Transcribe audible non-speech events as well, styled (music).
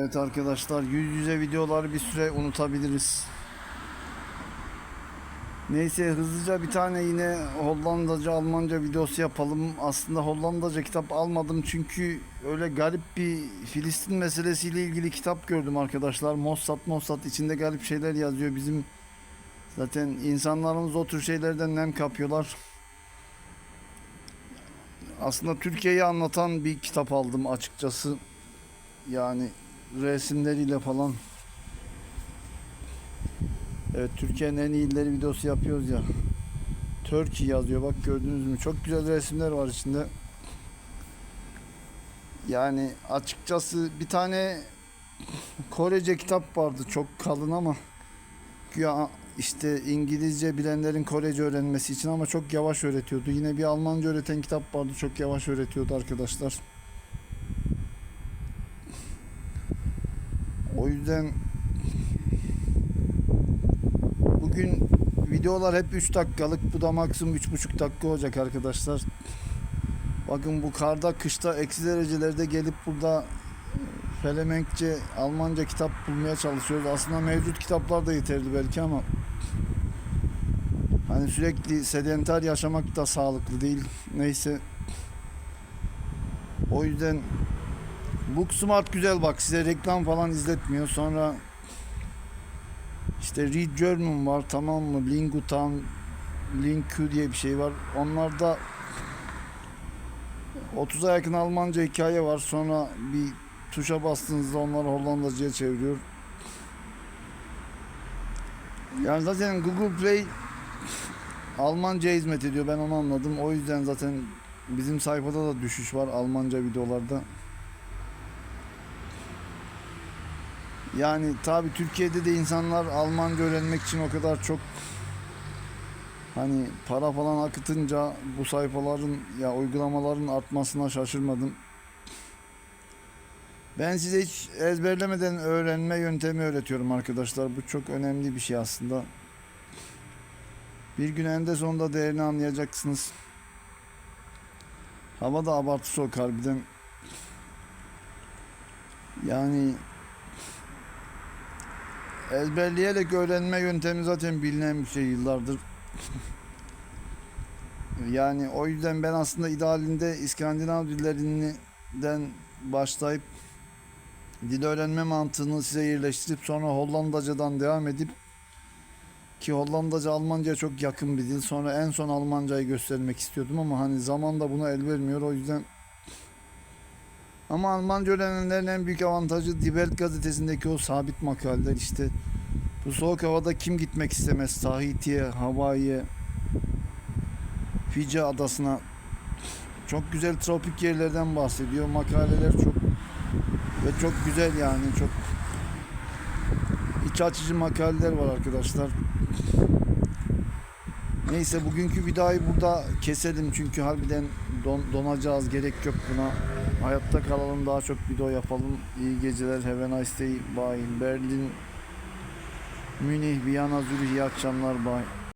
Evet arkadaşlar yüz yüze videoları bir süre unutabiliriz. Neyse hızlıca bir tane yine Hollandaca Almanca videosu yapalım. Aslında Hollandaca kitap almadım çünkü öyle garip bir Filistin meselesiyle ilgili kitap gördüm arkadaşlar. Mossad Mossad içinde garip şeyler yazıyor. Bizim zaten insanlarımız o tür şeylerden nem kapıyorlar. Aslında Türkiye'yi anlatan bir kitap aldım açıkçası. Yani resimleriyle falan. Evet Türkiye'nin en iyileri videosu yapıyoruz ya. Turkey yazıyor bak gördünüz mü? Çok güzel resimler var içinde. Yani açıkçası bir tane Korece kitap vardı çok kalın ama güya işte İngilizce bilenlerin Korece öğrenmesi için ama çok yavaş öğretiyordu. Yine bir Almanca öğreten kitap vardı çok yavaş öğretiyordu arkadaşlar. O yüzden bugün videolar hep 3 dakikalık. Bu da maksimum 3,5 dakika olacak arkadaşlar. Bakın bu karda, kışta, eksi derecelerde gelip burada Felemenkçe, Almanca kitap bulmaya çalışıyoruz. Aslında mevcut kitaplar da yeterli belki ama hani sürekli sedenter yaşamak da sağlıklı değil. Neyse. O yüzden Booksmart güzel bak size reklam falan izletmiyor. Sonra işte Read German var tamam mı? Lingutan, Linku diye bir şey var. Onlarda 30'a yakın Almanca hikaye var. Sonra bir tuşa bastığınızda onları Hollandacıya çeviriyor. Yani zaten Google Play Almanca hizmet ediyor. Ben onu anladım. O yüzden zaten bizim sayfada da düşüş var Almanca videolarda. Yani tabi Türkiye'de de insanlar Almanca öğrenmek için o kadar çok hani para falan akıtınca bu sayfaların ya uygulamaların artmasına şaşırmadım. Ben size hiç ezberlemeden öğrenme yöntemi öğretiyorum arkadaşlar. Bu çok önemli bir şey aslında. Bir gün eninde sonunda değerini anlayacaksınız. Hava da abartı soğuk harbiden. Yani ezberleyerek öğrenme yöntemi zaten bilinen bir şey yıllardır. (laughs) Yani o yüzden ben aslında idealinde İskandinav dillerinden başlayıp dil öğrenme mantığını size yerleştirip sonra Hollandacadan devam edip ki Hollandaca Almanca çok yakın bir dil. Sonra en son Almancayı göstermek istiyordum ama hani zaman da buna el vermiyor. O yüzden ama Almanca öğrenenlerin en büyük avantajı Die Welt gazetesindeki o sabit makaleler işte. Bu soğuk havada kim gitmek istemez? Tahiti'ye, Hawaii'ye, Fiji adasına çok güzel tropik yerlerden bahsediyor. Makaleler çok ve çok güzel yani çok iç açıcı makaleler var arkadaşlar. Neyse bugünkü videoyu burada keselim çünkü harbiden don, donacağız gerek yok buna. Hayatta kalalım daha çok video yapalım. İyi geceler. Have a nice day. Bye. Berlin, Münih, Viyana, Zürih iyi akşamlar. Bye.